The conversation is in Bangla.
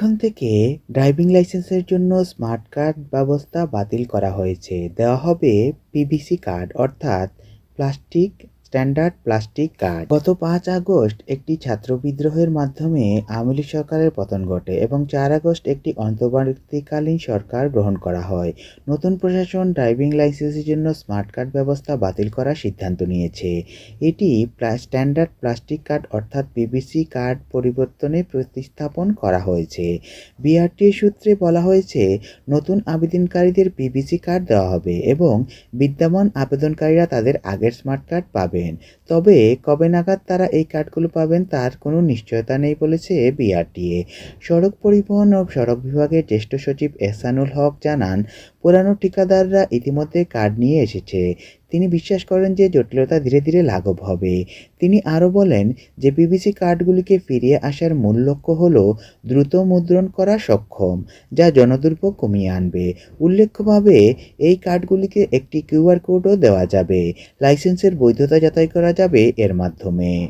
এখন থেকে ড্রাইভিং লাইসেন্সের জন্য স্মার্ট কার্ড ব্যবস্থা বাতিল করা হয়েছে। দেওয়া হবে পিভিসি কার্ড, অর্থাৎ প্লাস্টিক স্ট্যান্ডার্ড প্লাস্টিক কার্ড গত পাঁচ আগস্ট একটি ছাত্র বিদ্রোহের মাধ্যমে আওয়ামী সরকারের পতন ঘটে এবং চার আগস্ট একটি অন্তর্বর্তীকালীন সরকার গ্রহণ করা হয়। নতুন প্রশাসন ড্রাইভিং লাইসেন্সের জন্য স্মার্ট কার্ড ব্যবস্থা বাতিল করার সিদ্ধান্ত নিয়েছে। এটি স্ট্যান্ডার্ড প্লাস্টিক কার্ড অর্থাৎ পিভিসি কার্ড পরিবর্তনে প্রতিস্থাপন করা হয়েছে। বিআরটিএ সূত্রে বলা হয়েছে, নতুন আবেদনকারীদের পিভিসি কার্ড দেওয়া হবে এবং বিদ্যমান আবেদনকারীরা তাদের আগের স্মার্ট কার্ড পাবেন। তবে কবে নাগাদ তারা এই কার্ডগুলো পাবেন তার কোনো নিশ্চয়তা নেই বলেছে বিআরটিএ। সড়ক পরিবহন ও সড়ক বিভাগের জ্যেষ্ঠ সচিব এহসানুল হক জানান, পুরানো ঠিকাদাররা ইতিমধ্যে কার্ড নিয়ে এসেছে। তিনি বিশ্বাস করেন যে জটিলতা ধীরে ধীরে লাঘব হবে। তিনি আরও বলেন যে বিবিসি কার্ডগুলিকে ফিরিয়ে আসার মূল লক্ষ্য হল দ্রুত মুদ্রণ করা সক্ষম, যা জনদুর্ভোগ কমিয়ে আনবে। উল্লেখ্যভাবে, এই কার্ডগুলিকে একটি কিউআর কোডও দেওয়া যাবে। লাইসেন্সের বৈধতা যাচাই করা যাবে এর মাধ্যমে।